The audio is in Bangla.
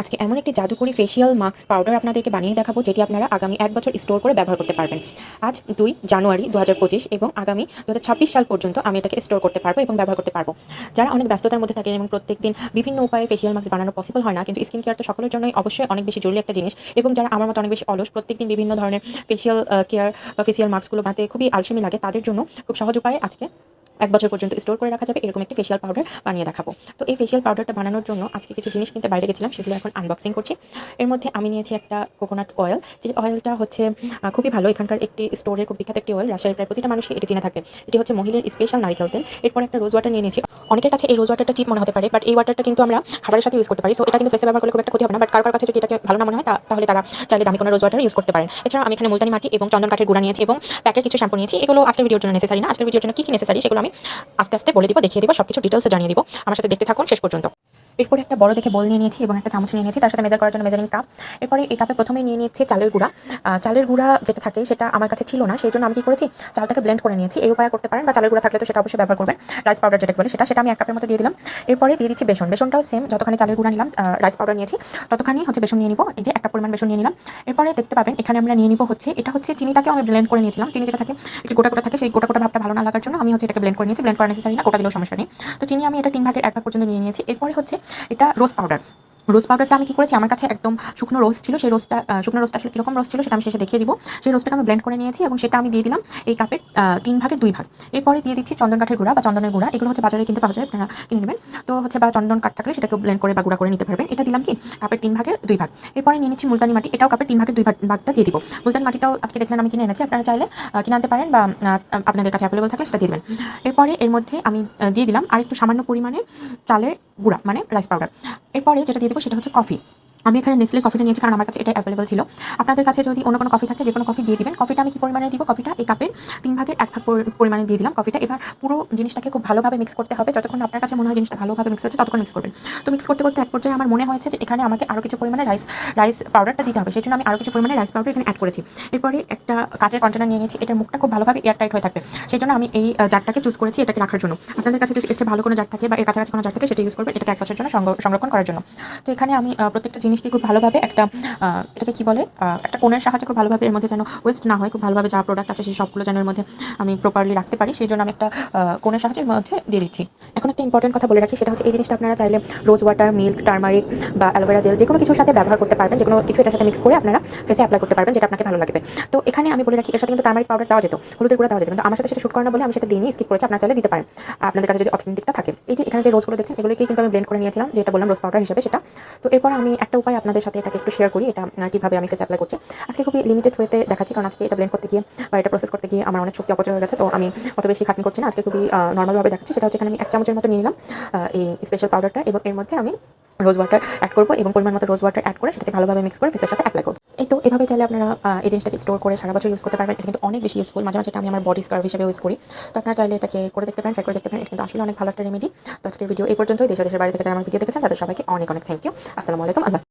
আজকে এমন একটি জাদুকরি ফেসিয়াল মাস্ক পাউডার আপনাদেরকে বানিয়ে দেখাবো, যেটি আপনারা আগামী এক বছর স্টোর করে ব্যবহার করতে পারবেন। আজ দুই জানুয়ারি দু হাজার পঁচিশ এবং আগামী দু হাজার ছাব্বিশ সাল পর্যন্ত আমি এটাকে স্টোর করতে পারব এবং ব্যবহার করতে পারব। যারা অনেক ব্যস্ততার মধ্যে থাকেন এবং প্রত্যেকদিন বিভিন্ন উপায়ে ফেসিয়াল মাস্ক বানানো পসিবল হয় না, কিন্তু স্কিন কেয়ার তো সকলের জন্যই অবশ্যই অনেক বেশি জরুরি একটা জিনিস এবং যারা আমার মতো অনেক বেশি অলস, প্রত্যেকদিন বিভিন্ন ধরনের ফেসিয়াল কেয়ার বা ফেসিয়াল মাস্কগুলো বানাতে খুবই আলসেমি লাগে, তাদের জন্য খুব সহজ উপায়ে আজকে এক বছর পর্যন্ত স্টোর করে রাখা যাবে, এরকম একটি ফেশিয়াল পাউডার বানিয়ে দেখাবো। তো এই ফেসিয়াল পাউডারটা বানানোর জন্য আজকে কিছু জিনিস কিনতে বাইরে গেছিলাম, সেগুলো এখন আনবক্সিং করছি। এর মধ্যে আমি নিয়েছি একটা কোকোনাট অয়েল যে অয়েলটা হচ্ছে খুবই ভালো। এখানকার একটি স্টোরের খুব বিখ্যাত একটি অয়েল রাজশাহীর প্রায় প্রতিটা মানুষই এটি চিনে থাকে। এটি হচ্ছে মহিলার স্পেশাল নারিকেল তেল। এরপর একটা রোজ ওয়াটার নিয়ে নিয়েছি। অনেকের কাছে এই রোজ ওয়াটারটা চিপ মনে হতে পারে বাট এই ওয়াটারটা কিন্তু আমরা খাবারের সাথে ইউজ করতে পারি। সো এটা কিন্তু ফেসে ব্যবহার করলে খুব একটা ক্ষতি হবে না বাট কার কার কাছে যদি এটাকে ভালো না মনে হয় তাহলে তারা চাইলে দামি কোনো রোজ ওয়াটার ইউজ করতে পারেন। এছাড়া আমি এখানে মুলতানি মাটি এবং চন্দন কাঠের গুঁড়া নিয়েছি এবং প্যাকের কিছু শ্যাম্পু নিয়েছি। এগুলো আজকের ভিডিওর জন্য নেসেসারি না। আজকের ভিডিওর জন্য কী কী নেসেসারি সেগুলো আমি আস্তে আস্তে বলে দিব, দেখিয়ে দিব সব কিছু ডিটেলসে জানিয়ে দিব। আমার সাথে দেখতে থাকুন, শেষ পর্যন্ত। এরপর একটা বড় দেখে বল নিয়ে নিয়েছি এবং একটা চামচ নিয়ে নিয়েছি, তার সাথে মেজার করার জন্য মেজারিং কাপ এরপরে এই কাপে প্রথমে নিয়ে নিয়েছি চালের গুঁড়া। চালের গুঁড়া যেটা থাকে সেটা আমার কাছে ছিল না, সেই জন্য আমি কি করেছি, চালটাকে ব্লেন্ড করে নিয়েছি। এই উপায় করতে পারেন বা চালের গুঁড়া থাকলে তো সেটা অবশ্যই ব্যবহার করবেন। রাইস পাউডার যেটা বলে সেটা সেটা আমি এক কাপের মতো দিয়ে দিলাম। এরপরে দিয়ে দিচ্ছি বেসন। বেসনটাও সেম যতখানি চালের গুঁড়া নিলাম রাইস পাউডার নিয়েছি, ততখানি হচ্ছে বেসন নিয়ে নিব। এই যে একটা পরিমাণ বেসন নিয়ে নিলাম। এরপরে দেখতে পাবেন, এখানে আমরা নিয়ে নিব হচ্ছে, এটা হচ্ছে চিনিটাকে আমি ব্লেন্ড করে নিয়েছিলাম। চিনি যেটা থাকে, একটু গোটা গোটা থাকে, সেই গোটা গোটা ভাবটা ভালো না লাগার জন্য আমি হচ্ছে এটাকে ব্লেন্ড করে নিয়েছি। ব্লেন্ড করা নেসেসারি না, গোটা দিলেও সমস্যা নেই। তো চিনি আমি এটা তিন ভাগের এক ভাগ পর্যন্ত নিয়ে নিয়েছি। এরপরে হচ্ছে এটা রোজ পাউডার। রোজ পাউডারটা আমি কি করেছি? আমার কাছে একদম শুকনো রোজ ছিল। সেই রোজটা শুকনো রোজটা আসলে কীরকম রোজ ছিল সেটা আমি শেষে দেখিয়ে দিব। সেই রোজটাকে আমি ব্লেন্ড করে নিয়েছি এবং সেটা আমি দিয়ে দিলাম এই কাপের তিন ভাগের দুই ভাগ। এরপরে দিয়ে দিচ্ছি চন্দন কাঠের গুঁড়া বা চন্দনের গুঁড়া। এগুলো হচ্ছে বাজারে কিনতে পাওয়া যায়, আপনারা কিনে নেবেন। তো হচ্ছে বা চন্দন কাঠ থাকলে সেটাকে ব্লেন্ড করে বা গুঁড়া করে নিতে পারবেন। এটা দিলাম কি? কাপের তিন ভাগের দুই ভাগ। এরপরে নিয়ে নিচ্ছি মুলতানি মাটি। এটাও কাপের তিন ভাগের দুই ভাগ, ভাগটা দিয়ে দিব। মুলতানি মাটিটাও আজকে দেখলেন আমি কিনে এনেছি। আপনারা চাইলে কিনে আনতে পারেন বা আপনাদের কাছে অ্যাভেলেবল থাকলে সেটা দিয়ে দেবেন। এরপরে এর মধ্যে আমি দিয়ে দিলাম আর একটু সামান্য পরিমাণে চালের গুঁড়া মানে রাইস পাউডার এরপরে যেটা দিয়ে সেটা হচ্ছে কফি। আমি এখানে নেসলে কফিটা নিয়েছি কারণ আমার কাছে এটা অ্যাভেলেবল ছিল। আপনাদের কাছে যদি অন্য কোনো কফি থাকে যে কোনো কফি দিয়ে দিবেন। কফিটা আমি কি পরিমাণে দিব? কফিটা এই কাপের তিন ভাগের এক ভাগ পরি- পরিমাণে দিয়ে দিলাম কফিটা এবার পুরো জিনিসটাকে খুব ভালোভাবে মিক্স করতে হবে। যতক্ষণ আপনার কাছে মনে হয় জিনিসটা ভালোভাবে মিক্স হচ্ছে, ততক্ষণ মিক্স করবেন। তো মিক্স করতে করতে এক পর্যায়ে আমার মনে হয়েছে যে এখানে আমাকে আরও কিছু পরিমাণে রাইস রাইস পাউডারটা দিতে হবে। সেই জন্য আমি আরও কিছু পরিমাণে রাইস পাউডার এখানে অ্যাড করেছি। এরপরে একটা কাঁচের কন্টেনার নিয়ে নিয়েছি। এটার মুখটা খুব ভালোভাবে এয়ার টাইট হয়ে থাকবে। সেই জন্য আমি এই জারটাকে চুজ করেছি এটাকে রাখার জন্য। আপনাদের কাছে যদি এর ভালো কোনো জার থাকে বা এর কাছাকাছি কোনো জার থাকে, সেটা ইউজ করবেন। এটাকে এক বছরের জন্য সংর- সংরক্ষণ করার জন্য। তো এখানে আমি প্রত্যেকটা জিনিসকে খুব ভালোভাবে একটা এটাকে কি বলে একটা কোণের সাহায্যে খুব ভালোভাবে এর মধ্যে যেন ওয়েস্ট না হয়, খুব ভালোভাবে যা প্রোডাক্ট আছে সেই সবগুলো যেন এর মধ্যে আমি প্রপারলি রাখতে পারি, সেই জন্য আমি একটা কোণের সাহায্যে এর মধ্যে দিয়ে দিচ্ছি। এখন একটা ইম্পর্টেন্ট কথা বলে রাখি, সেটা হচ্ছে এই জিনিসটা আপনারা চাইলে রোজ ওয়াটার মিল্ক টার্মারিক বা অ্যালোভেরা জেল যে কোনো কিছুর সাথে ব্যবহার করতে পারবেন যে কোনো কিছু এটার সাথে মিক্স করে আপনারা ফেসে অ্যাপ্লাই করতে পারবেন, যেটা আপনাকে ভালো লাগবে। তো এখানে আমি বলে রাখি, এর সাথে কিন্তু টার্মারিক পাউডার দেওয়া যেত, হলুদের গুঁড়া দেওয়া যেত, কিন্তু আমার সাথে সেটা শুট করে না বলে আমি সেটা দিইনি স্কিপ করেছি, আপনারা চাইলে দিতে পারেন। আপনাদের কাছে যদি অথেন্টিকটা থাকে। এই যে এখানে যে রোজগুলো দেখছেন এগুলোকে কিন্তু আমি ব্লেন্ড করে নিয়েছিলাম, যেটা বললাম রোজ পাউডার হিসেবে সেটা। তো এরপর আমি একটা উপায় আপনাদের সাথে এটাকে একটু শেয়ার করি, এটা কীভাবে আমি ফেস অ্যাপ্লাই করছি। আজকে খুবই লিমিটেড ওয়েতে দেখাচ্ছি, কারণ আজকে এটা ব্লেন্ড করতে গিয়ে বা এটা প্রসেস করতে গিয়ে আমার অনেক শক্তি অপচয় হয়ে গেছে, তো আমি অত বেশি খাটনি করছি না। আজকে খুবই নর্মালভাবে দেখাচ্ছি, সেটা হচ্ছে এখানে আমি এক চামচের মতো নিয়ে নিলাম এই স্পেশাল পাউডারটা এবং এর মধ্যে আমি রোজ ওয়াটার অ্যাড করব, এবং পরিমাণ মতো রোজ ওয়াটার অ্যাড করে সেটাকে ভালোভাবে মিক্স করে ফেসের সাথে অ্যাপ্লাই করব। এই তো, এভাবে চাইলে আপনারা এই জিনিসটাকে স্টোর করে সারা বছর ইউজ করতে পারবেন, এটা কিন্তু অনেক বেশি ইউজফুল মাঝে মাঝে আমি আমার বডি স্কার্ভ হিসেবে ইউজ করি। তো আপনারা চাইলে এটাকে করে দেখতে পারেন ট্রাই করে দেখতে পারেন, এটা কিন্তু আসলে অনেক ভালো একটা রেমেডি তো আজকের ভিডিও এই পর্যন্তই। দেশ ও দেশের বাইরে থেকে আমার ভিডিও দেখেছেন, তাদের সবাইকে অনেক অনেক থ্যাংক ইউ আসসালামু আলাইকুম, আল্লাহ